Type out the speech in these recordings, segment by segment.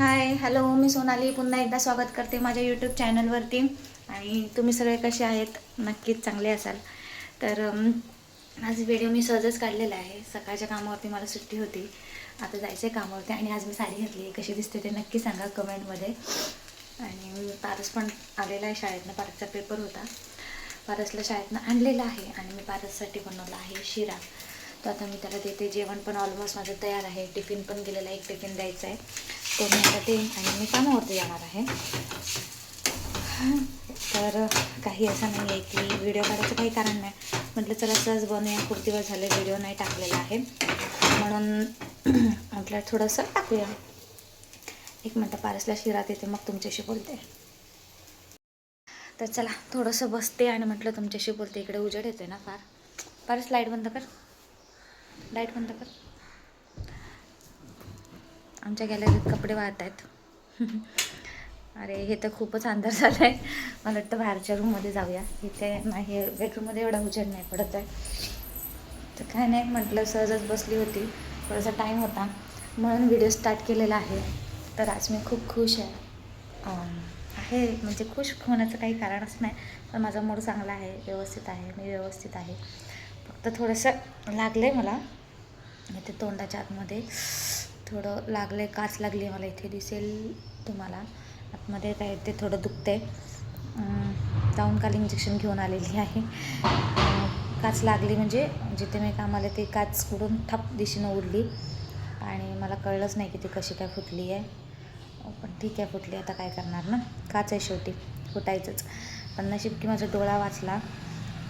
Hi hello मी सोनाली. पुन्हा एकदा स्वागत करते माझ्या यूट्यूब चॅनलवरती आणि तुम्ही सगळे कसे आहेत? नक्कीच चांगले असाल. तर आज व्हिडिओ मी सहजच काढलेला आहे. सकाळच्या कामावरती मला सुट्टी होती. आता जायचं आहे कामावरती आणि आज मी साडी घातली आहे. कशी दिसते ते नक्की सांगा कमेंटमध्ये आणि पारस पण आलेला आहे शाळेतनं. पारसचा पेपर होता. पारसला शाळेतनं आणलेला आहे. आणि मी पारससाठी बनवला आहे शिरा. तर आता मी त्याला देते. जेवण पण ऑलमोस्ट माझं तयार आहे. टिफिन पण गेलेला आहे. एक टिफिन द्यायचा आहे. तो मी आता देईन आणि मी कामावरती जाणार आहे. तर काही असं नाही आहे की व्हिडिओ काढायचं काही कारण नाही. म्हटलं चला सहज बनूया. खूप दिवस झाले व्हिडिओ नाही टाकलेला आहे. म्हणून म्हटलं थोडंसं टाकूया. एक मिनटं पारसला शिरात येते मग तुमच्याशी बोलते. तर चला थोडंसं बसते आणि म्हटलं तुमच्याशी बोलते. इकडे उजेड येते ना फार. पारस लाइट बंद कर. लाइट बंद कर आमच्या गॅलरीत कपडे वाहत आहेत अरे हे तर खूपच अंधार झालं आहे मला वाटतं बाहेरच्या रूममध्ये जाऊया. इथे नाही बेडरूममध्ये एवढा उजेड नाही पडत आहे. तर काय नाही म्हटलं सहजच बसली होती. थोडासा टाईम होता. म्हणून व्हिडिओ स्टार्ट केलेला आहे. तर आज मी खूप खुश आहे. आहे म्हणजे खुश होण्याचं काही कारणच नाही. पण माझा मूड चांगला आहे व्यवस्थित आहे मी व्यवस्थित आहे. तर थोडंसं लागलं आहे मला इथे तोंडाच्या आतमध्ये थोडं लागलं आहे काच लागली आहे मला इथे दिसेल तुम्हाला. आतमध्ये काय ते थोडं दुखते जाऊन काल इंजेक्शन घेऊन आलेली आहे. काच लागली म्हणजे जिथे मी कामाला ते काच कुठून ठप दिशेनं उडली. आणि मला कळलंच नाही की ती कशी काय फुटली आहे पण ठीक आहे फुटली. आता काय करणार ना? काच आहे शेवटी. फुटायचंच. पण नशीब की माझा डोळा वाचला.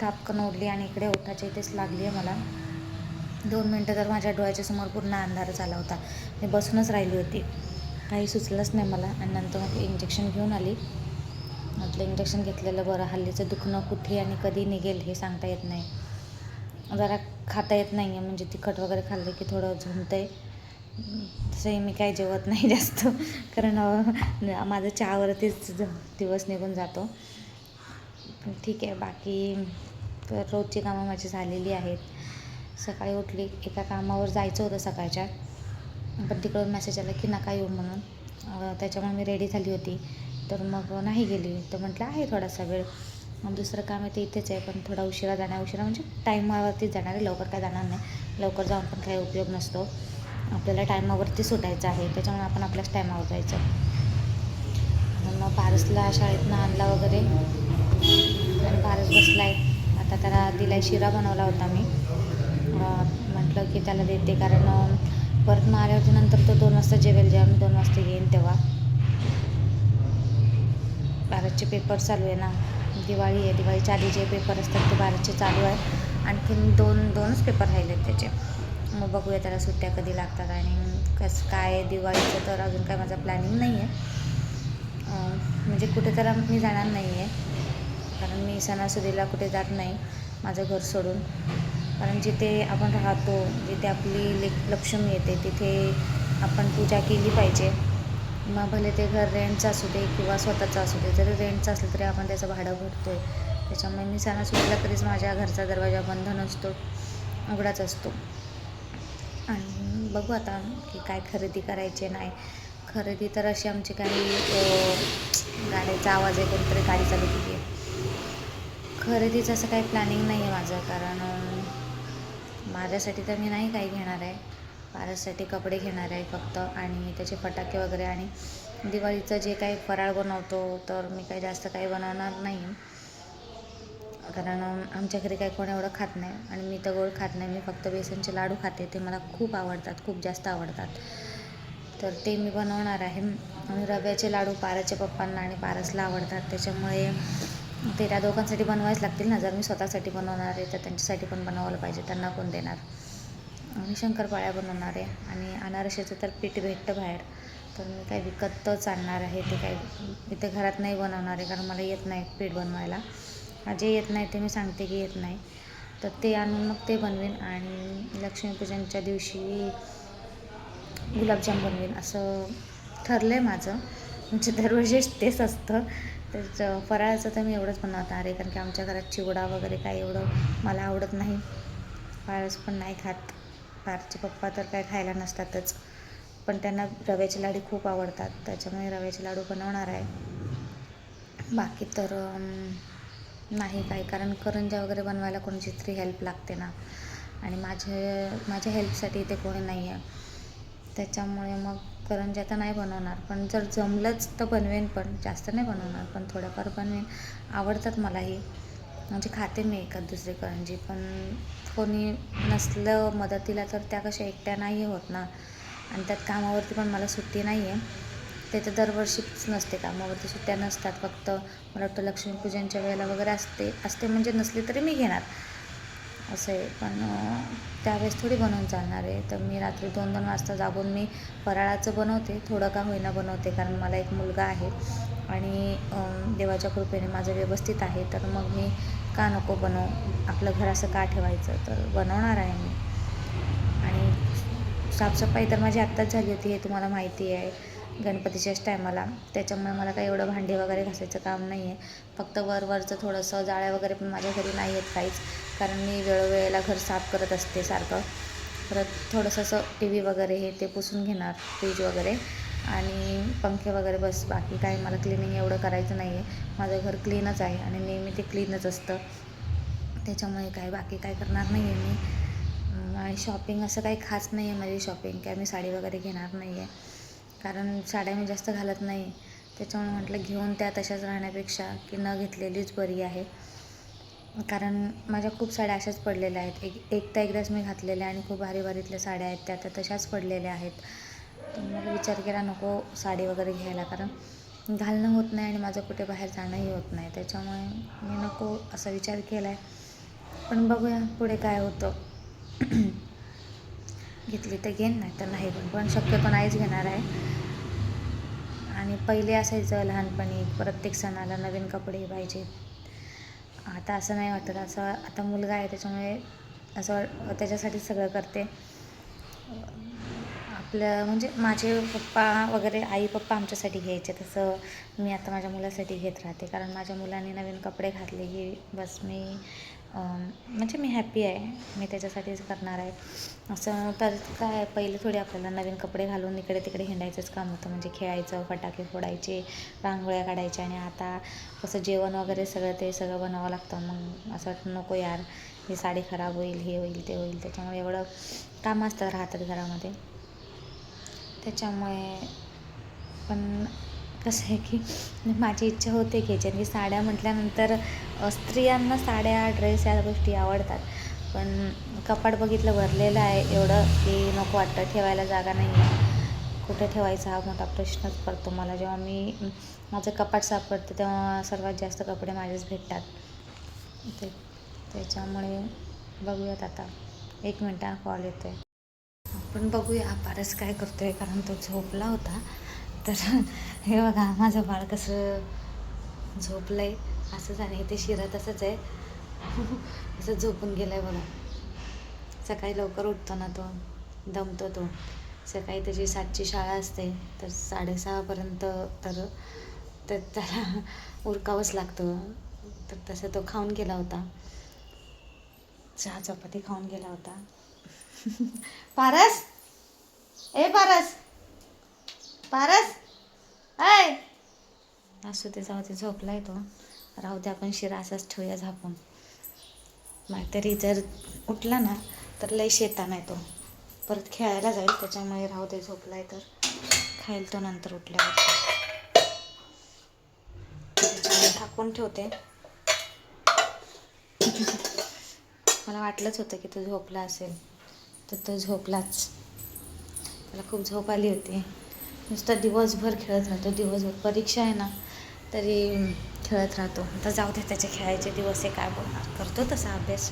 थापकन ओढली आणि इकडे ओठाच्या इथेच लागली आहे मला. दोन मिनटं तर माझ्या डोळ्याच्या समोर पूर्ण अंधारच आला होता. मी बसूनच राहिली होती. काही सुचलंच नाही मला आणि नंतर मग इंजेक्शन घेऊन आली. म्हटलं इंजेक्शन घेतलेलं बरं हल्लीचं दुखणं कुठे आणि कधी निघेल हे सांगता येत नाही. जरा खाता येत नाही आहे म्हणजे तिखट वगैरे खाल्लं की थोडं झुमतं आहे तसंही मी काही जेवत नाही जास्त कारण माझं चहावरतीच दिवस निघून जातो. ठीक आहे बाकी तर रोजची कामं माझी झालेली आहेत. सकाळी उठली एका कामावर जायचं होतं सकाळच्या. पण तिकडून मेसेज आला की नका येऊ म्हणून. त्याच्यामुळे मी रेडी झाली होती. तर मग नाही गेली. तर म्हटलं आहे थोडासा वेळ. मग दुसरं काम आहे ते इथेच आहे. पण थोडा उशिरा जाणार. उशिरा म्हणजे टाईमावरतीच जाणार आहे. लवकर काय जाणार नाही. लवकर जाऊन पण काही उपयोग नसतो. आपल्याला टायमावरती सुटायचं आहे. त्याच्यामुळे आपण आपल्याच टायमावर जायचं. आणि मग पारसला शाळेतनं आणला वगैरे. आणि पारस बसला आहे आता त्याला दिला शिरा बनवला होता मी. म्हटलं की त्याला देते कारण परत मग आल्यावरती नंतर तो दोन वाजता जेवेल जेव्हा मी दोन वाजता येईन तेव्हा. बाराचे पेपर चालू आहे ना. दिवाळी आहे दिवाळीच्या आधी जे पेपर असतात ते बाराचे चालू आहे. आणखीन दोन दोनच पेपर राहिले त्याचे. मग बघूया त्याला सुट्ट्या कधी लागतात आणि कसं काय दिवाळीचं तर अजून काय माझा प्लॅनिंग नाही आहे म्हणजे कुठे तर मी जाणार नाही आहे मी सणासुदीला कुठे जात नाही माझं घर सोडून. कारण जिथे आपण राहतो जिथे आपली लेक लक्ष्मी येते तिथे आपण पूजा केली पाहिजे. मग भले ते घर रेंटचं असू दे किंवा स्वतःचं असू दे जरी रेंटचं असलं तरी आपण त्याचं भाडं भरतो आहे त्याच्यामुळे मी सणासुदीला कधीच माझ्या घरचा दरवाजा बंद नसतो उघडाच असतो. आणि बघू आता की काय खरेदी करायचे नाही. खरेदी तर अशी आमची काही गाड्याचा आवाज आहे कोणतरी गाडी चालू केली आहे खरेदीचं असं काही प्लॅनिंग नाही आहे माझं कारण माझ्यासाठी तर मी नाही काही घेणार आहे. पारससाठी कपडे घेणार आहे फक्त आणि त्याचे फटाके वगैरे आणि दिवाळीचं जे काही फराळ बनवतो तर मी काही जास्त काही बनवणार नाही. कारण आमच्या घरी काही कोण एवढं खात नाही आणि मी तर गोड खात नाही. मी फक्त बेसनचे लाडू खाते ते मला खूप आवडतात खूप जास्त आवडतात. तर ते मी बनवणार आहे. आणि रव्याचे लाडू पाराच्या पप्पांना आणि पारसला आवडतात. त्याच्यामुळे ते त्या दोघांसाठी बनवायच लागतील ना. जर मी स्वतःसाठी बनवणार आहे तर त्यांच्यासाठी पण बनवायला पाहिजे. त्यांना कोण देणार? आणि शंकरपाळ्या बनवणार आहे. आणि अनारशाचं तर पीठ भेटतं बाहेर. तर मी काय विकतच आणणार आहे. ते काय इथे घरात नाही बनवणार आहे कारण मला येत नाही पीठ बनवायला. जे येत नाही ते मी सांगते की येत नाही. तर ते आणून मग ते बनवेन आणि लक्ष्मीपूजनच्या दिवशी गुलाबजाम बनवेन. असं ठरलं आहे माझं. म्हणजे दरवर्षीच तेच असतं. त्याचं फराळाचं तर मी एवढंच बनवणार आहे कारण की आमच्या घरात चिवडा वगैरे काय एवढं मला आवडत नाही. पारस पण नाही खात. पारचे पप्पा तर काय खायला नसतातच. पण त्यांना रव्याचे लाडू खूप आवडतात त्याच्यामुळे रव्याचे लाडू बनवणार आहे. बाकी तर नाही काय कारण करंजा वगैरे बनवायला कोणाची तरी हेल्प लागते ना. आणि माझे माझ्या हेल्पसाठी इथे कोणी नाही आहे त्याच्यामुळे मग करंज्या तर नाही बनवणार पण जर जमलंच तर बनवेन पण जास्त नाही बनवणार पण थोडंफार बनवेन. आवडतात मलाही. म्हणजे खाते मी एखाद दुसरी करंजी पण कोणी नसलं मदतीला तर त्या कशा एकट्या नाही होत ना. आणि त्यात कामावरती पण मला सुट्टी नाही आहे ते तर दरवर्षीच नसते कामावरती सुट्ट्या नसतात फक्त. मला वाटतं लक्ष्मीपूजनच्या वेळेला वगैरे असते असते म्हणजे नसली तरी मी घेणार. असं आहे पण त्यावेळेस थोडी बनवून चालणार आहे. तर मी रात्री दोन दोन वाजता जागून मी फराळाचं बनवते. थोडं का होईना बनवते कारण मला एक मुलगा आहे. आणि देवाच्या कृपेने माझं व्यवस्थित आहे. तर मग मी का नको बनवू? आपलं घर असं का ठेवायचं? तर बनवणार आहे मी. आणि साफसफाई तर माझी आत्ताच झाली होती हे तुम्हाला माहिती आहे. गणपतीच्याच टायमाला. त्याच्यामुळे मला काही एवढं भांडी वगैरे घासायचं काम नाही आहे फक्त वर वरचं थोडंसं जाळ्या वगैरे पण माझ्या घरी नाही आहेत काहीच. कारण मी वेळोवेळेला घर साफ करत असते सारखं. परत थोडंसं असं टी व्ही वगैरे हे ते पुसून घेणार फ्रीज वगैरे. आणि पंखे वगैरे बस बाकी काय मला क्लिनिंग एवढं करायचं नाही आहे. माझं घर क्लीनच आहे आणि नेहमी ते क्लीनच असतं. त्याच्यामुळे काय बाकी काय करणार नाही आहे मी. आणि शॉपिंग असं काही खास नाही आहे माझी शॉपिंग काय मी साडी वगैरे घेणार नाही आहे. कारण साड्या मी जास्त घालत नाही. त्याच्यामुळे म्हटलं घेऊन त्या तशाच राहण्यापेक्षा की न घेतलेलीच बरी आहे. कारण माझ्या खूप साड्या अशाच पडलेल्या आहेत. एक एक तर एकदाच मी घातलेल्या आणि खूप भारी भारीतल्या साड्या आहेत. त्या तर तशाच पडलेल्या आहेत. तर मग विचार केला नको साडी वगैरे घ्यायला कारण घालणं होत नाही आणि माझं कुठे बाहेर जाणंही होत नाही. त्याच्यामुळे मी नको असा विचार केला आहे पण बघूया पुढे काय होतं. घेतली तर घेईन नाही तर नाही पण पण शक्यतो नाहीच घेणार आहे. आणि पहिले असायचं लहानपणी प्रत्येक सणाला नवीन कपडे पाहिजे आता असं नाही वाटत. असं आता मुलगा आहे त्याच्यामुळे असं वाट- त्याच्यासाठी सगळं करते. आपलं म्हणजे माझे पप्पा वगैरे आई पप्पा आमच्यासाठी घ्यायचे. तसं मी आता माझ्या मुलासाठी घेत राहते. कारण माझ्या मुलाने नवीन कपडे घातले. की बस मी म्हणजे मी हॅप्पी आहे. मी त्याच्यासाठीच करणार आहे. असं तर काय पहिले थोडी आपल्याला नवीन कपडे घालून इकडे तिकडे हिंडायचंच काम होतं. म्हणजे खेळायचं फटाके फोडायचे रांगोळ्या काढायच्या आणि आता कसं जेवण वगैरे सगळं ते सगळं बनावं लागतं. मग असं वाटतं नको यार ही साडी खराब होईल हे होईल ते होईल. त्याच्यामुळे एवढं कामं असतात राहतात घरामध्ये. त्याच्यामुळे पण कसं आहे की माझी इच्छा होते घ्यायची आणि साड्या म्हटल्यानंतर स्त्रियांना साड्या ड्रेस या गोष्टी आवडतात. पण कपाट बघितलं भरलेलं आहे. एवढं की नको वाटतं. ठेवायला जागा नाही आहे. कुठे ठेवायचा? हा मोठा प्रश्नच पडतो मला. जेव्हा मी माझं कपाट सापडतं तेव्हा सर्वात जास्त कपडे माझेच भेटतात. ते त्याच्यामुळे बघूयात आता. एक मिनटा कॉल येतो आहे आपण बघूया पारस काय करतो आहे कारण तो झोपला होता. तर हे बघा माझं बाळ कसं झोपलं आहे असंच आणि ते शिरा तसंच आहे. असं झोपून गेलं आहे बघा. सकाळी लवकर उठतो ना तो दमतो तो. सकाळी त्याची सातची शाळा असते तर साडेसहापर्यंत तर तर त्याला उरकावंच लागतं. तर तसं तो खाऊन गेला होता. चहा चपाती खाऊन गेला होता. पारस! ए पारस! पारस! ऐ! असू ते जाऊ ते झोपलाय तो. राहू दे आपण शिरा असाच ठेवूया झापून नाहीतरी जर उठला ना तर लय शेता आहे तो. परत खेळायला जाईल त्याच्यामुळे राहू दे झोपलाय तर. खाईल तो नंतर उठल्यावर. टाकून झाकून ठेवते. मला वाटलंच होतं की तो झोपला असेल तर तो झोपलाच. मला खूप झोप आली होती. नुसतं दिवसभर खेळत राहतो दिवसभर परीक्षा आहे ना तरी खेळत राहतो. आता जाऊ दे त्याचे खेळायचे दिवस आहे काय बोलणार? करतो तसा अभ्यास.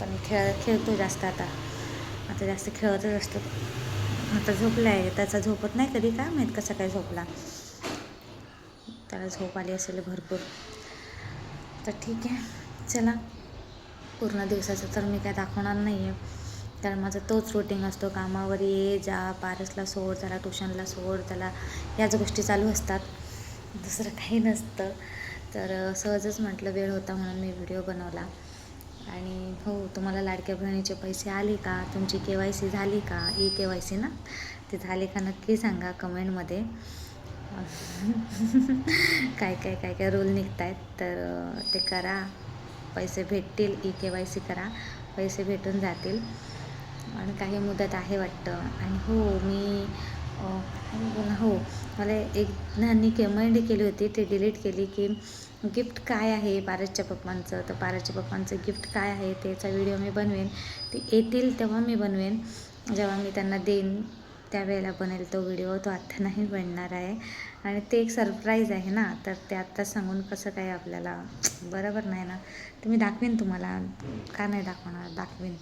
पण खेळ खेळतो जास्त आता. आता जास्त खेळतच असतो. आता झोपला आहे त्याचा झोपत नाही कधी काय माहीत कसा काय झोपला. त्याला झोप आली असेल भरपूर. तर ठीक आहे. चला. पूर्ण दिवसाचं तर मी काय दाखवणार नाही आहे कारण माझा तोच रुटीन असतो. कामावर ये जा पारसला सोड त्याला ट्युशनला सोड त्याला याच गोष्टी चालू असतात. दुसरं काही नसतं. तर सहजच म्हटलं वेळ होता म्हणून मी व्हिडिओ बनवला. आणि हो तुम्हाला लाडक्या बहिणीचे पैसे आले का? तुमची के वाय सी झाली का? ई के वाय सी ना? ते झाले का नक्की सांगा कमेंटमध्ये. काय काय काय काय रूल निघत आहेत तर ते करा. पैसे भेटतील ई के वाय सी करा. पैसे भेटून जातील. आणि काही मुदत आहे वाटतं. आणि हो मी हो मला एक जणांनी कमेंट केली होती ती डिलीट केली की गिफ्ट काय आहे पारसच्या पप्पांचं? तर पारसच्या पप्पांचं गिफ्ट काय आहे त्याचा व्हिडिओ मी बनवेन. ते येतील तेव्हा मी बनवेन. जेव्हा मी त्यांना देईन त्यावेळेला बनेल तो व्हिडिओ. तो आत्ता नाही बनणार आहे. आणि ते एक सरप्राईज आहे ना तर ते आत्ता सांगून कसं काय आपल्याला बरोबर नाही ना? तर मी दाखवेन तुम्हाला. का नाही दाखवणार? दाखवेन.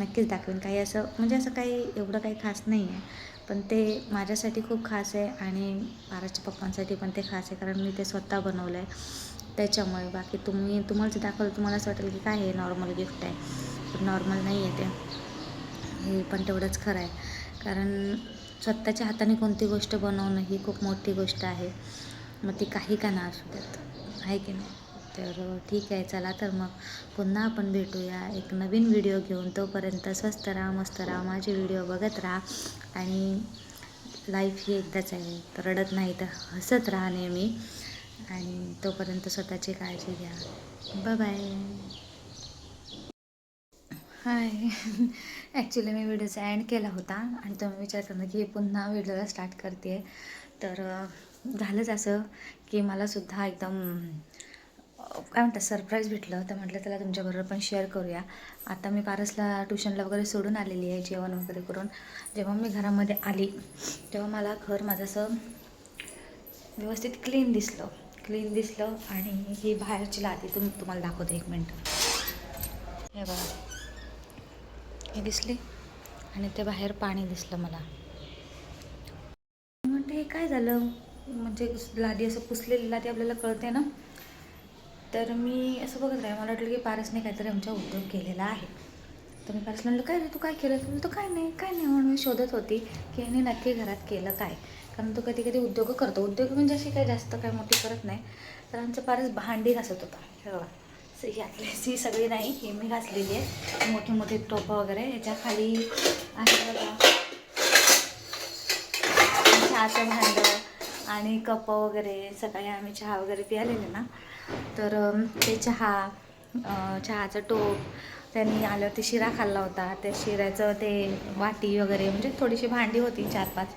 नक्कीच दाखवेन. काही असं म्हणजे असं काही एवढं काही खास नाही आहे. पण ते माझ्यासाठी खूप खास आहे आणि पाराच्या पप्पांसाठी पण ते खास आहे. कारण मी ते स्वतः बनवलं आहे. त्याच्यामुळे बाकी तुम्ही तुम्हाला जे दाखवलं तुम्हाला असं वाटेल की काय हे नॉर्मल गिफ्ट आहे. पण नॉर्मल नाही आहे ते. हे पण तेवढंच खरं आहे. कारण स्वतःच्या हाताने कोणती गोष्ट बनवणं ही खूप मोठी गोष्ट आहे. मग ती काही का ना असू देत. आहे की नाही? तर ठीक आहे चला तर मग पुन्हा आपण भेटूया. एक नवीन व्हिडिओ घेऊन. तोपर्यंत स्वस्त राहा मस्त राहा. माझे व्हिडिओ बघत राहा. आणि लाईफ ही एकदाच आहे. तर रडत नाही तर हसत राहा नेहमी. आणि तोपर्यंत स्वतःची काळजी घ्या. बाय बाय हाय ॲक्च्युली मी व्हिडिओचा एंड केला होता. आणि तुम्ही विचारताना की पुन्हा व्हिडिओला स्टार्ट करते तर झालंच असं की मलासुद्धा एकदम काय म्हणतात सरप्राईज भेटलं तर म्हटलं त्याला तुमच्याबरोबर पण शेअर करूया. आता मी पारसला ट्युशनला वगैरे सोडून आलेली आहे जेवण वगैरे करून. जेव्हा मी घरामध्ये आली तेव्हा मला घर माझं असं व्यवस्थित क्लीन दिसलं. क्लीन दिसलं आणि ही बाहेरची लादी तुम तुम्हाला दाखवते एक मिनटं हे बघा. हे दिसली आणि ते बाहेर पाणी दिसलं मला. म्हणते हे काय झालं? म्हणजे लादी असं पुसलेली लादी आपल्याला कळते ना? तर मी असं बघत नाही मला वाटलं की पारसने काहीतरी आमच्या उद्योग केलेला आहे. तर मी पारस म्हणलं काय रे तू काय केलं तर तो काय नाही काय नाही. म्हणून मी शोधत होती की याने नक्की घरात केलं काय. कारण तो कधी कधी उद्योग करतो. उद्योग म्हणजे अशी काही जास्त काय मोठी करत नाही. तर आमचं पारस भांडी घासत होता. हो. हे. बघा ही सगळी नाही ही मी घासलेली आहे. मोठे मोठे टोपं वगैरे याच्या खाली आहे बघा. चहाचं भांडं आणि कप वगैरे सकाळी आम्ही चहा वगैरे प्यालेले ना. तर ते चहा चहाचं टोप त्यांनी आल्यावरती शिरा खाल्ला होता. त्या शिऱ्याचं ते वाटी वगैरे म्हणजे थोडीशी भांडी होती चार पाच.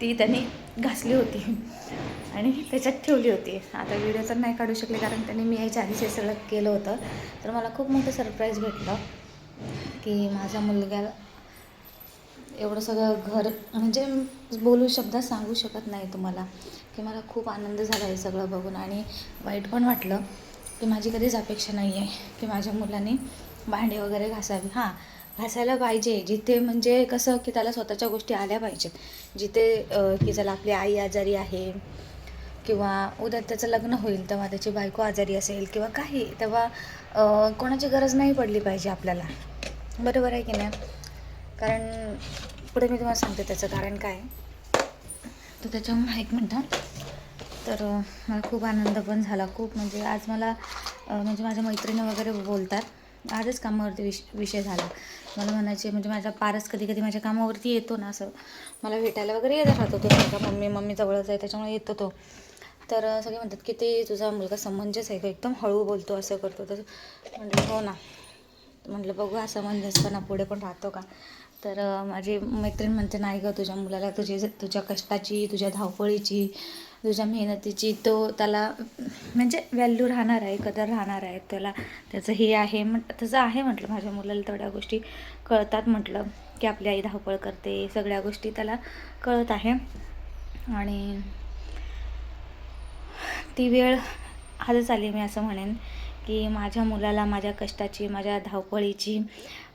ती त्यांनी घासली होती आणि त्याच्यात ठेवली होती. आता व्हिडिओ तर नाही काढू शकले कारण त्यांनी मी यायच्या आधीच हे सगळं केलं होतं. तर मला खूप मोठं सरप्राईज भेटलं की माझा मुलगा एवढं सगळं घर म्हणजे बोलू शब्दात सांगू शकत नाही तुम्हाला. की मला खूप आनंद झाला हे सगळं बघून. आणि वाईट पण वाटलं की माझी कधीच अपेक्षा नाही आहे की माझ्या मुलांनी भांडे वगैरे घासावी. हां घासायला पाहिजे. जिथे म्हणजे कसं की त्याला स्वतःच्या गोष्टी आल्या पाहिजेत. जिथे की चला आपली आई आजारी आहे किंवा उद्या त्याचं लग्न होईल तेव्हा त्याची बायको आजारी असेल किंवा काही तेव्हा कोणाची गरज नाही पडली पाहिजे आपल्याला. बरोबर आहे की नाही? कारण पुढे मी तुम्हाला सांगते त्याचं कारण काय. तर त्याच्यामुळे एक मिनटं. तर मला खूप आनंद पण झाला खूप म्हणजे आज मला म्हणजे माझ्या मैत्रिणी वगैरे बोलतात. आजच कामावरती विष विषय झाला. मला म्हणायचे म्हणजे माझा पारस कधी कधी माझ्या कामावरती येतो ना असं. मला भेटायला वगैरे येत राहतो तो माझ्या मम्मी मम्मी जवळच आहे त्याच्यामुळे येतो तो. तर सगळे म्हणतात की ते तुझा मुलगा समंजस आहे का एकदम हळू बोलतो असं करतो. तसं म्हटलं हो ना. म्हटलं बघू असा समंजसपणा पुढे पण राहतो का? तर माझी मैत्रीण म्हणते नाही गं तुझ्या मुलाला तुझी तुझ्या कष्टाची तुझ्या धावपळीची तुझ्या मेहनतीची तो त्याला म्हणजे व्हॅल्यू राहणार आहे कदर राहणार आहे त्याला. त्याचं हे आहे म्हण तसं आहे म्हटलं माझ्या मुलाला तेवढ्या गोष्टी कळतात म्हटलं की आपली आई धावपळ करते सगळ्या गोष्टी त्याला कळत आहे. आणि ती वेळ आजच आली मी असं म्हणेन की माझ्या मुलाला माझ्या कष्टाची माझ्या धावपळीची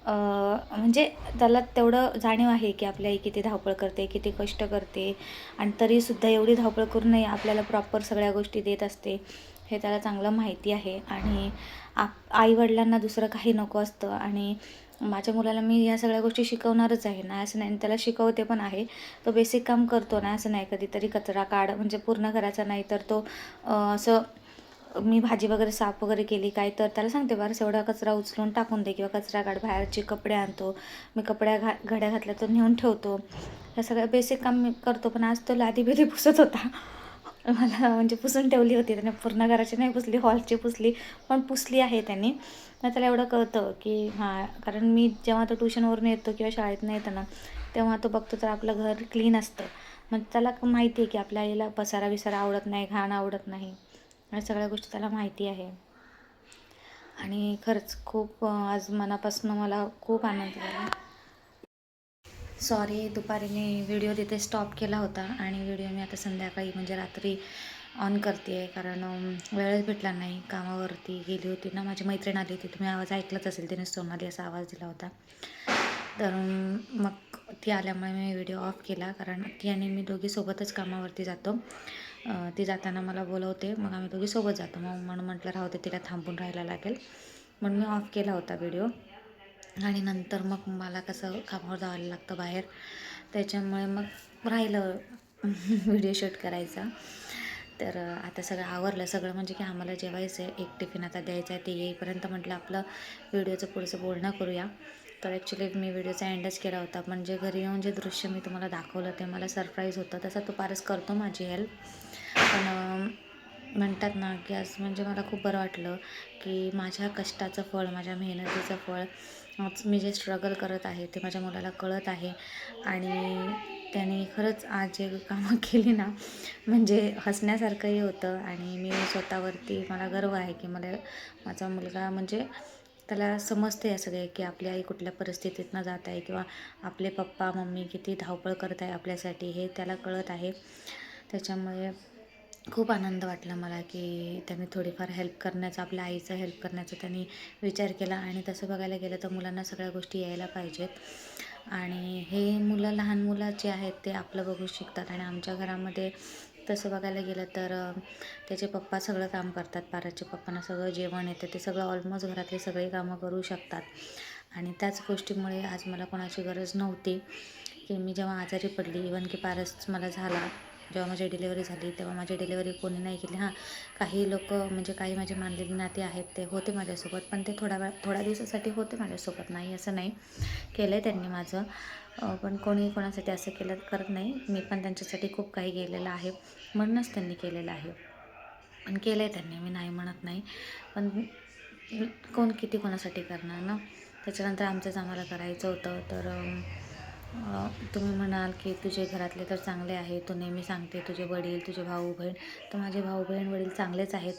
म्हणजे त्याला तेवढं जाणीव आहे की आपली आई किती धावपळ करते किती कष्ट करते आणि तरीसुद्धा एवढी धावपळ करूनही आपल्याला प्रॉपर सगळ्या गोष्टी देत असते हे त्याला चांगलं माहिती आहे. आणि आप आईवडिलांना दुसरं काही नको असतं आणि माझ्या मुलाला मी या सगळ्या गोष्टी शिकवणारच आहे ना असं नाही. आणि त्याला शिकवते पण आहे. तो बेसिक काम करतो ना असं नाही. कधीतरी कचरा काढ म्हणजे पूर्ण करायचा नाही तर तो असं मी भाजी वगैरे साफ वगैरे केली काय तर त्याला सांगते बरं एवढा कचरा उचलून टाकून दे किंवा कचरा काढ बाहेरचे कपडे आणतो मी कपड्या घा घड्या घातल्या तर नेऊन ठेवतो. ह्या सगळ्या बेसिक काम मी करतो पण आज तो लादी बिदी पुसत होता. मला म्हणजे पुसून ठेवली होती त्याने पूर्ण घराची नाही पुसली हॉलची पुसली पण पुसली आहे त्यांनी. मग त्याला एवढं कळतं की हां कारण मी जेव्हा तो ट्युशनवरून येतो किंवा शाळेतनं येतो ना तेव्हा तो बघतो तर आपलं घर क्लीन असतं. मग त्याला माहिती आहे की आपल्या आईला पसारा बिसारा आवडत नाही घाण आवडत नाही. या सगळ्या गोष्टी त्याला माहिती आहे. आणि खरंच खूप आज मनापासून मला खूप आनंद झाला. सॉरी दुपारी मी व्हिडिओ तिथे स्टॉप केला होता आणि व्हिडिओ मी आता संध्याकाळी म्हणजे रात्री ऑन करते आहे कारण वेळच भेटला नाही. कामावरती गेली होती ना माझी मैत्रीण आली होती. तुम्ही आवाज ऐकलाच असेल तिने सोनाली असा आवाज दिला होता. तर मग ती आल्यामुळे मी व्हिडिओ ऑफ केला कारण ती आणि मी दोघी सोबतच कामावरती जातो. ती जाताना मला बोलवते. मग आम्ही दोघी सोबत जातो. मग म्हणून म्हटलं राहते तिला थांबून राहायला लागेल. म्हणून मी ऑफ केला होता व्हिडिओ आणि नंतर मग मला कसं कामावर जावायला लागतं बाहेर. त्याच्यामुळे मग राहिलं व्हिडिओ शूट करायचा. तर आता सगळं आवरलं. सगळं म्हणजे की आम्हाला जेवायचं आहे एक टिफिन आता द्यायचा आहे ते येईपर्यंत म्हटलं आपलं व्हिडिओचं पुढचं बोलणं करूया. तर ॲक्च्युली मी व्हिडिओचा एंडच केला होता. पण जे घरी येऊन जे दृश्य मी तुम्हाला दाखवलं ते मला सरप्राईज होतं. तसं तो पारस करतो माझी हेल्प पण म्हणतात ना की आज म्हणजे मला खूप बरं वाटलं की माझ्या कष्टाचं फळ माझ्या मेहनतीचं फळ आज मी जे स्ट्रगल करत आहे ते माझ्या मुलाला कळत आहे. आणि त्याने खरंच आज जे कामं केली ना म्हणजे हसण्यासारखंही होतं. आणि मी स्वतःवरती मला गर्व आहे की मला माझा मुलगा म्हणजे त्याला समजते या सगळे की आपली आई कुठल्या परिस्थितीतनं जात आहे किंवा आपले पप्पा मम्मी किती धावपळ करत आहे आपल्यासाठी हे त्याला कळत आहे. त्याच्यामुळे खूप आनंद वाटला मला की त्यांनी थोडीफार हेल्प करण्याचा आपल्या आईचा हेल्प करण्याचा त्यांनी विचार केला आणि तसं बघायला गेलं तर मुलांना सगळ्या गोष्टी यायला पाहिजेत. आणि हे मुलं लहान मुलं जे आहेत ते आपलं बघू शिकतात आणि आमच्या घरामध्ये तसं बघायला गेलं तर त्याचे पप्पा सगळं काम करतात. पाराचे पप्पांना सगळं जेवण येतं. ते सगळं ऑलमोस्ट घरातले सगळे कामं करू शकतात. आणि त्याच गोष्टीमुळे आज मला कोणाची गरज नव्हती की मी जेव्हा आजारी पडली इवन की पारस मला झाला जेव्हा माझी डिलेवरी झाली तेव्हा माझी डिलेवरी कोणी नाही केली हां काही लोक म्हणजे काही माझे मानलेली नाते आहेत ते होते माझ्यासोबत पण ते थोडा वेळ थोड्या दिवसासाठी होते माझ्यासोबत. नाही असं नाही केलं आहे त्यांनी माझं. पण कोणीही कोणासाठी असं केलं करत नाही. मी पण त्यांच्यासाठी खूप काही केलेलं आहे. म्हणूनच त्यांनी केलेलं आहे. पण केलं आहे त्यांनी. मी नाही म्हणत नाही. पण कोण किती कोणासाठी करणार ना? त्याच्यानंतर आमचंच आम्हाला करायचं होतं. तर तुम्ही म्हणाल की तुझे घरातले तर चांगले आहे तू नेहमी सांगते तुझे वडील तुझे भाऊ बहीण तर माझे भाऊ बहीण वडील चांगलेच आहेत.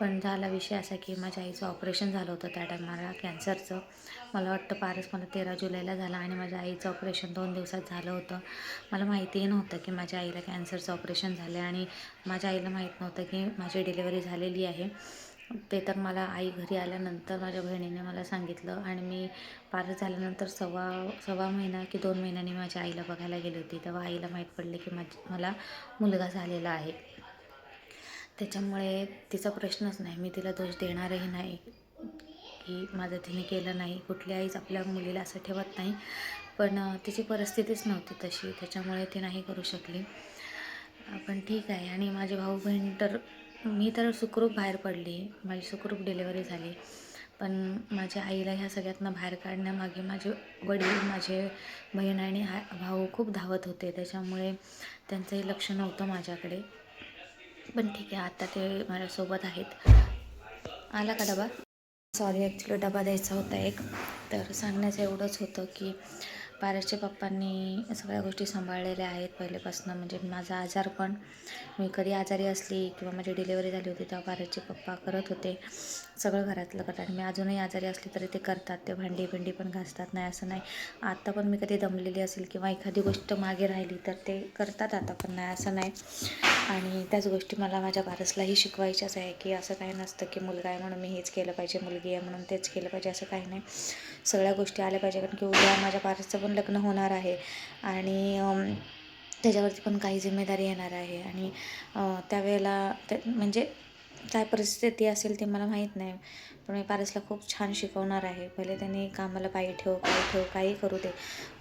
पण झाला विषय असा की माझ्या आईचं ऑपरेशन झालं होतं त्या टायमाला कॅन्सरचं मला वाटतं पारस मला तेरा जुलैला झाला आणि माझ्या आईचं ऑपरेशन दोन दिवसात झालं होतं. मला माहितीही नव्हतं की माझ्या आईला कॅन्सरचं ऑपरेशन झालं आणि माझ्या आईला माहीत नव्हतं की माझी डिलेवरी झालेली आहे. ते तर मला आई घरी आल्यानंतर माझ्या बहिणीने मला सांगितलं आणि मी पारस झाल्यानंतर सव्वा सव्वा महिना की दोन महिन्यांनी माझ्या आईला बघायला गेली होती. तेव्हा आईला माहीत पडले की माझी मला मुलगा झालेला आहे. त्याच्यामुळे तिचा प्रश्नच नाही. मी तिला दोष देणारही नाही. की माझं तिने केलं नाही. कुठली आईच आपल्या मुलीला असं ठेवत नाही. पण तिची परिस्थितीच नव्हती तशी. त्याच्यामुळे ती नाही करू शकली. पण ठीक आहे. आणि माझे भाऊ बहीण तर मी तर सुखरूप बाहेर पडली. माझी सुखरूप डिलेवरी झाली. पण माझ्या आईला ह्या सगळ्यातनं बाहेर काढण्यामागे माझे वडील माझे बहीण आणि हा भाऊ खूप धावत होते. त्याच्यामुळे त्यांचंही लक्ष नव्हतं माझ्याकडे. पण ठीक आहे आता ते माझ्यासोबत आहेत. आला का डबा? सॉरी ॲक्च्युली डबा द्यायचा होता एक. तर सांगण्याचं एवढंच होतं की पारसच्या पप्पांनी सगळ्या गोष्टी सांभाळलेल्या आहेत पहिल्यापासून म्हणजे माझा आजार पण मी कधी आजारी असली किंवा माझी डिलेवरी झाली होती तेव्हा पारसचे पप्पा करत होते. सगळं घरातलं करतात. आणि मी अजूनही आजारी असली तरी ते करतात. ते भांडी भिंडी पण घासतात. नाही असं नाही. आत्ता पण मी कधी दमलेली असेल किंवा एखादी गोष्ट मागे राहिली तर ते करतात आता पण. नाही असं नाही. आणि त्याच गोष्टी मला माझ्या पारसलाही शिकवायच्याच आहे की असं काही नसतं की मुलगा आहे म्हणून मी हेच केलं पाहिजे मुलगी आहे म्हणून तेच केलं पाहिजे असं काही नाही. सगळ्या गोष्टी आल्या पाहिजे. कारण की उद्या माझ्या पारसचं पण लग्न होणार आहे. आणि त्याच्यावरती पण काही जिम्मेदारी येणार आहे. आणि त्यावेळेला ते म्हणजे काय परिस्थिती असेल ते मला माहीत नाही. पण मी पारसला खूप छान शिकवणार आहे. पहिले त्यांनी कामाला पायी ठेव पायी ठेव काही करू दे.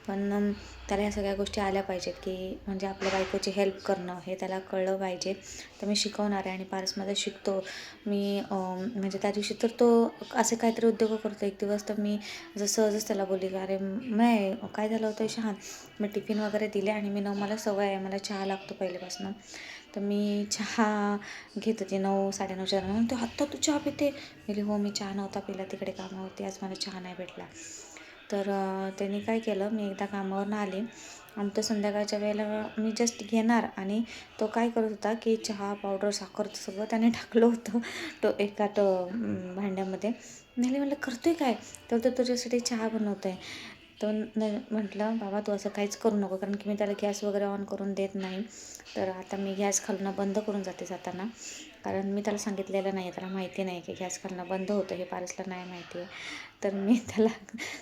पण त्याला ह्या सगळ्या गोष्टी आल्या पाहिजेत की म्हणजे आपल्या बायकोची हेल्प करणं हे त्याला कळलं पाहिजे. तर मी शिकवणार आहे आणि पारसमध्ये शिकतो. मी म्हणजे त्या दिवशी तर तो असे काहीतरी उद्योग करतो. एक दिवस तर मी जसं सहजच त्याला बोलली का अरे नाही काय झालं होतं? शहान मी टिफिन वगैरे दिले आणि मी न मला सवय आहे. मला चहा लागतो पहिल्यापासून. तर मी चहा घेत होते नऊ साडेनऊच्या दरम्यान. तो आत्ता तू चहा पिते? मी हो मी चहा नव्हता पिला तिकडे कामावरती आज मला चहा नाही भेटला. तर त्यांनी काय केलं मी एकदा कामावरून आले. आणि तो संध्याकाळच्या वेळेला मी जस्ट घेणार आणि तो काय करत होता की चहा पावडर साखर सगळं त्याने टाकलं होतं तो एका तो भांड्यामध्ये. नाही म्हणलं करतोय काय? तर तो तुझ्यासाठी चहा बनवतो आहे तो न म्हटलं बाबा तू असं काहीच करू नको कारण की मी त्याला गॅस वगैरे ऑन करून देत नाही. तर आता मी गॅस खालणं बंद करून जाते जाताना. कारण मी त्याला सांगितलेलं नाही त्याला माहिती नाही की गॅस खालणं बंद होतं हे पारसला नाही माहिती आहे. तर मी त्याला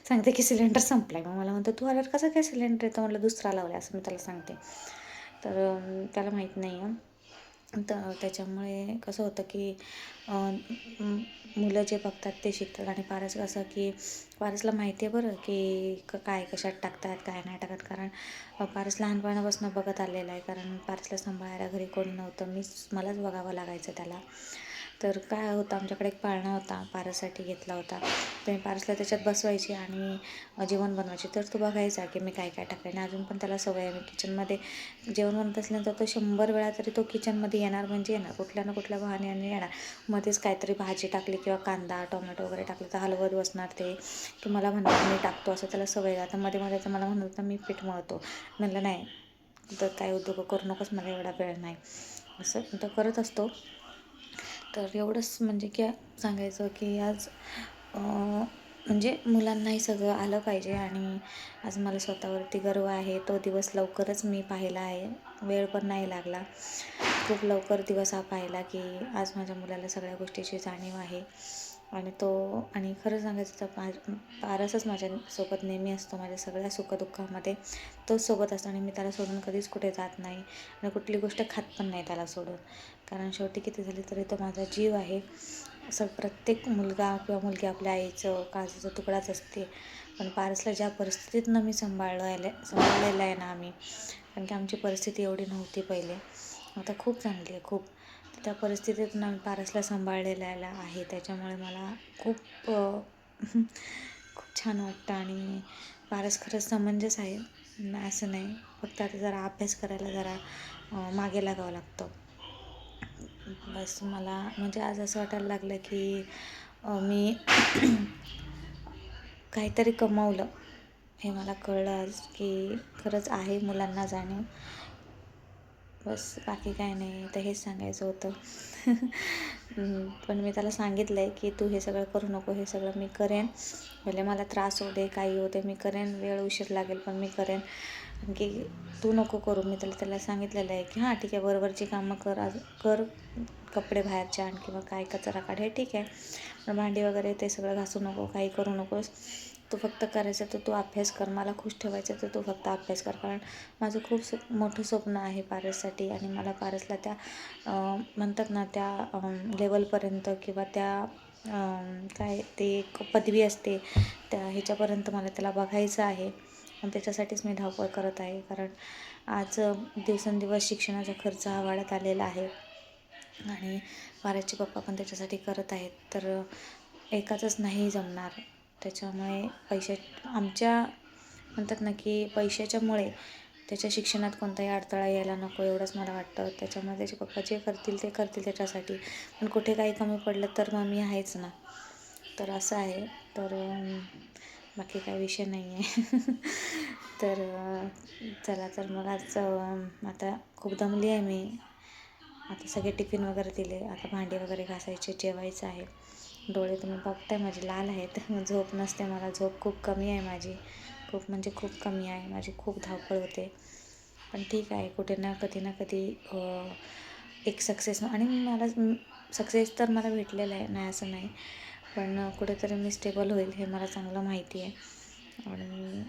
सांगते की सिलेंडर संपला आहे मग मला म्हणतो तू आल्यावर कसं काय सिलेंडर येतो? म्हटलं दुसरा लावला असं मी त्याला सांगते. तर त्याला माहीत नाही आहे तर त्याच्यामुळे कसं होतं की मुलं जे बघतात ते शिकतात. आणि पारस कसं की पारसला माहिती आहे बरं की क काय कशात टाकतात काय नाही टाकत. कारण पारस लहानपणापासून बघत आलेलं आहे. कारण पारसला सांभाळायला घरी कोणी नव्हतं. मीच मलाच बघावं लागायचं त्याला. तर काय होतं आमच्याकडे एक पाळणा होता पारससाठी घेतला होता. तर मी पारसला त्याच्यात बसवायची आणि जेवण बनवायची. तर तो बघायचा की मी काय काय टाकले आणि अजून पण त्याला सवय आहे मी किचनमध्ये जेवण बनत असल्यानंतर तो शंभर वेळा तरी तो किचनमध्ये येणार म्हणजे येणार. कुठल्या ना कुठल्या बहाण्याने येणार. मध्येच काहीतरी भाजी टाकली किंवा कांदा टोमॅटो वगैरे टाकलं तर हलवत बसणार ते. की मला म्हणणार मी टाकतो असं त्याला सवय आता मध्ये मध्ये तर मला म्हणत होता मी पीठ मळतो. म्हणलं नाही तर काय उद्योग करू नकोस मला एवढा वेळ नाही. असं तो करत असतो. तर एवढंच म्हणजे की सांगायचं की आज म्हणजे मुलांनाही सगळं आलं पाहिजे आणि आज मला स्वतःवरती गर्व आहे. तो दिवस लवकरच मी पाहिला आहे. वेळ पण नाही लागला. खूप लवकर दिवस हा पाहिला की आज माझ्या मुलाला सगळ्या गोष्टीची जाणीव आहे. आणि तो आणि खरं सांगायचं तर पा पारसच माझ्यासोबत नेहमी असतो. माझ्या सगळ्या सुखदुःखामध्ये तोच सोबत असतो आणि मी त्याला सोडून कधीच कुठे जात नाही. आणि कुठली गोष्ट खात पण नाही त्याला सोडून. कारण शेवटी किती झाली तरी तो माझा जीव आहे. असं प्रत्येक मुलगा किंवा मुलगी आपल्या आईचं काळजीचा तुकडाच असते. पण पारसला ज्या परिस्थितीतनं मी सांभाळलं सांभाळलेलं आहे ना आम्ही कारण की आमची परिस्थिती एवढी नव्हती पहिले. आता खूप चांगली आहे खूप. त्या परिस्थितीतून आम्ही पारसला सांभाळलेला आहे. त्याच्यामुळे मला खूप खूप छान वाटतं आणि पारस खरंच समंजस आहे. असं नाही फक्त आता जरा अभ्यास करायला जरा मागे लागावं लागतं. बस मला म्हणजे आज असं वाटायला लागलं की मी काहीतरी कमवलं. हे मला कळलं आज की खरंच आहे मुलांना जाणीव. बस बाकी काय नाही तर हेच सांगायचं होतं. पण मी त्याला सांगितलं आहे की तू हे सगळं करू नको हे सगळं मी करेन. भले मला त्रास होऊ दे काही होऊ दे मी करेन. वेळ उशीर लागेल पण मी करेन. की तू नको करू. मी त्याला त्याला सांगितलेलं आहे की हां ठीक आहे बरोबरची कामं कर आज कर कपडे बाहेरचे आण किंवा काय कचरा काढ हे ठीक आहे. पण भांडी वगैरे ते सगळं घासू नको काही करू नकोस. तू फक्त करायचं तर तू अभ्यास कर मला खुश ठेवायचं तर तू फक्त अभ्यास कर. कारण माझं खूप स्व मोठं स्वप्न आहे पारससाठी आणि मला पारसला त्या म्हणतात ना त्या लेवलपर्यंत किंवा त्या काय ते एक पदवी असते त्या ह्याच्यापर्यंत मला त्याला बघायचं आहे. आणि त्याच्यासाठीच मी धावपळ करत आहे. कारण आज दिवसेंदिवस शिक्षणाचा खर्च हा वाढत आलेला आहे. आणि पारसचे पप्पा पण त्याच्यासाठी करत आहेत. तर एकाचंच नाही जमणार. त्याच्यामुळे पैशा आमच्या म्हणतात ना की पैशाच्यामुळे त्याच्या शिक्षणात कोणताही अडथळा यायला नको एवढंच मला वाटतं. त्याच्यामुळे त्याचे पप्पा जे करतील ते करतील त्याच्यासाठी. पण कुठे काही कमी पडलं तर मग मी आहेच ना. तर असं आहे. तर बाकी काही विषय नाही आहे तर चला तर मग आज आता खूप दमली आहे मी. आता सगळे टिफिन वगैरे दिले. आता भांडी वगैरे घासायचे जेवायचं आहे. डोळे तुम्ही बघताय माझे लाल आहेत. झोप नसते मला झोप खूप कमी आहे माझी. खूप म्हणजे खूप कमी आहे. माझी खूप धावपळ होते. पण ठीक आहे कुठे ना कधी ना कधी एक सक्सेस आणि मला सक्सेस तर मला भेटलेला आहे. नाही असं नाही. पण कुठेतरी मी स्टेबल होईल हे मला चांगलं माहिती आहे. आणि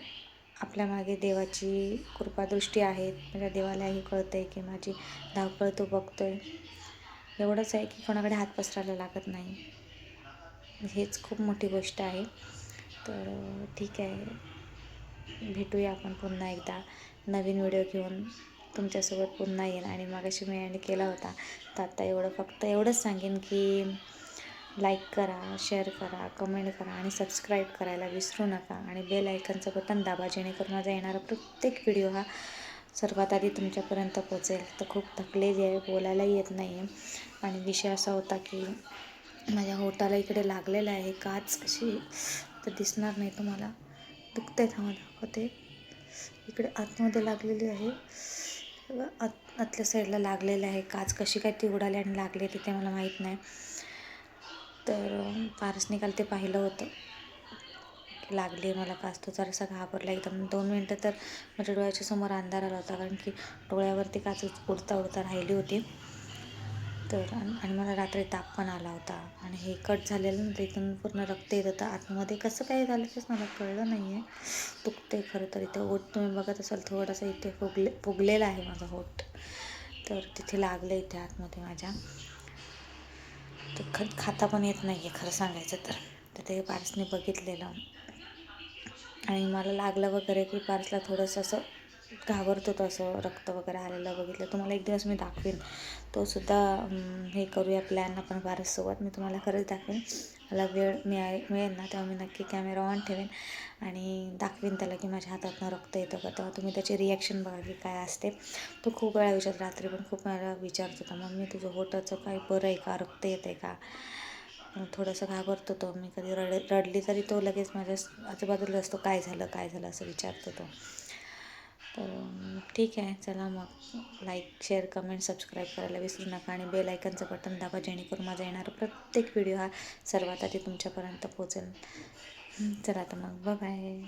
आपल्या मागे देवाची कृपादृष्टी आहे. माझ्या देवालाही कळतं आहे की माझी धावपळ तो बघतो आहे एवढंच आहे की कोणाकडे हात पसरायला लागत नाही. हेच खूप मोठी गोष्ट आहे. तर ठीक आहे. भेटूया आपण पुन्हा एकदा. नवीन व्हिडिओ घेऊन तुमच्यासोबत पुन्हा येईन. आणि मागाशी मी आणि केला होता. तर आत्ता एवढं फक्त एवढंच सांगेन की लाईक करा शेअर करा कमेंट करा आणि सबस्क्राईब करायला विसरू नका. आणि बेल आयकनचं बटन दाबा जेणेकरून माझा येणारा प्रत्येक व्हिडिओ हा सर्वात आधी तुमच्यापर्यंत पोचेल तर खूप थकलेली आहे बोलायलाही येत नाही आहे आणि विषय असा होता की माझ्या होटाला इकडे लागलेला आहे. काच कशी तर दिसणार नाही तुम्हाला. दुखते थांबा दाखवते हो इकडे आतमध्ये लागलेली आहे. आत आतल्या साईडला लागलेलं आहे. काच कशी काय ती उडाली आणि लागली तिथे मला माहीत नाही. तर पारस पारसने ते पाहिलं होतं. लागली आहे मला काच तो जरासा घाबरला. एकदम दोन मिनटं तर माझ्या डोळ्याच्या समोर अंधार आला होता. कारण की डोळ्यावरती काच उडता उडता राहिली होती. तर आणि मला रात्री ताप पण आला होता. आणि हे कट झालेलं ना तर इथून पूर्ण रक्त येत होतं. आतमध्ये कसं काय झालं तेच मला कळलं नाही आहे दुखते खरं तर. इथे ओठ तुम्ही बघत असाल थोडासा इथे फुगले फुगलेला आहे माझा ओठ तर तिथे लागलं इथे आतमध्ये माझ्या. ते ख खाता पण येत नाही आहे खरं सांगायचं तर. तर ते पार्सने बघितलेलं. आणि मला लागलं वगैरे की पार्सला थोडंसं असं घाबरतो तसं असं रक्त वगैरे आलेलं बघितलं. तुम्हाला एक दिवस मी दाखवेन. तो सुद्धा हे करूया प्लॅन आपण सोबत. मी तुम्हाला खरंच दाखवेन. मला वेळ मिळाय मिळेल ना तेव्हा मी नक्की कॅमेरा ऑन ठेवेन. आणि दाखवेन त्याला की माझ्या हातातनं रक्त येतं का? तेव्हा तुम्ही त्याची रिॲक्शन बघा की काय असते. तो खूप वेळा विचारत रात्री पण खूप वेळा विचारत होता मम्मी तुझं होटाचं काय बरं आहे का? रक्त येतं आहे का थोडंसं घाबरतो तो. मी कधी रड रडली तरी तो लगेच माझ्या आजूबाजूला असतो काय झालं? काय झालं? असं विचारतो तो. तर ठीक आहे. चला मग. लाईक शेअर कमेंट सबस्क्राईब करायला विसरू नका आणि बेल आयकनचं बटन दाबा जेणेकरून माझा येणारा प्रत्येक व्हिडिओ हा सर्वात आधी तुमच्यापर्यंत पोचेल चला तर मग. बाय